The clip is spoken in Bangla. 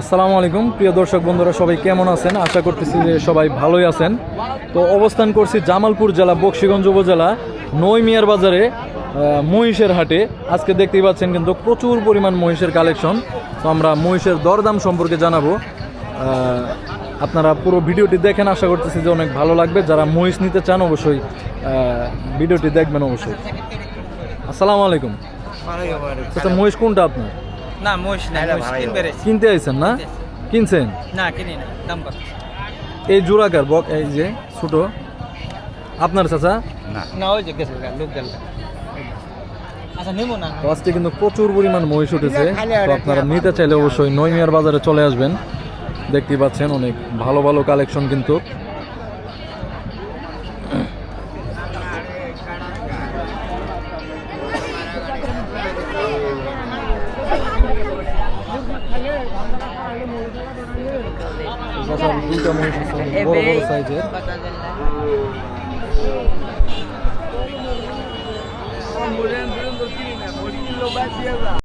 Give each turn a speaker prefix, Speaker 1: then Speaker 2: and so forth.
Speaker 1: আসসালামু আলাইকুম। প্রিয় দর্শক বন্ধুরা সবাই কেমন আছেন? আশা করতেছি যে সবাই ভালোই আছেন। তো অবস্থান করছি জামালপুর জেলা বক্সিগঞ্জ উপজেলা নই মিয়ার বাজারে মহিষের হাটে। আজকে দেখতেই পাচ্ছেন কিন্তু প্রচুর পরিমাণ মহিষের কালেকশন। তো আমরা মহিষের দরদাম সম্পর্কে জানাব। আপনারা পুরো ভিডিওটি দেখেন আশা করতেছি যে অনেক ভালো লাগবে। যারা মহিষ নিতে চান অবশ্যই ভিডিওটি দেখবেন অবশ্যই। আসসালামু আলাইকুম। আচ্ছা মহিষ কোনটা আপনার?
Speaker 2: না মহিষ না মহিষ কিনবে রে
Speaker 1: কিনতে আইছেন না? কিনছেন?
Speaker 2: না কিনি না দাম কত?
Speaker 1: এই জোড়াকার বক এই যে ছোট? আপনার চাচা?
Speaker 2: না। ওই যে গেছে লোক গেল আচ্ছা
Speaker 1: আজকে কিন্তু প্রচুর পরিমাণ মহিষ উঠেছে। তো আপনারা নিতে চাইলে অবশ্যই নৈমিয়ার বাজারে চলে আসবেন। দেখতেই পাচ্ছেন অনেক ভালো ভালো কালেকশন কিন্তু। Sasa amekuja mwisho sana. Bora bora saje. Ambulance ndio kile na.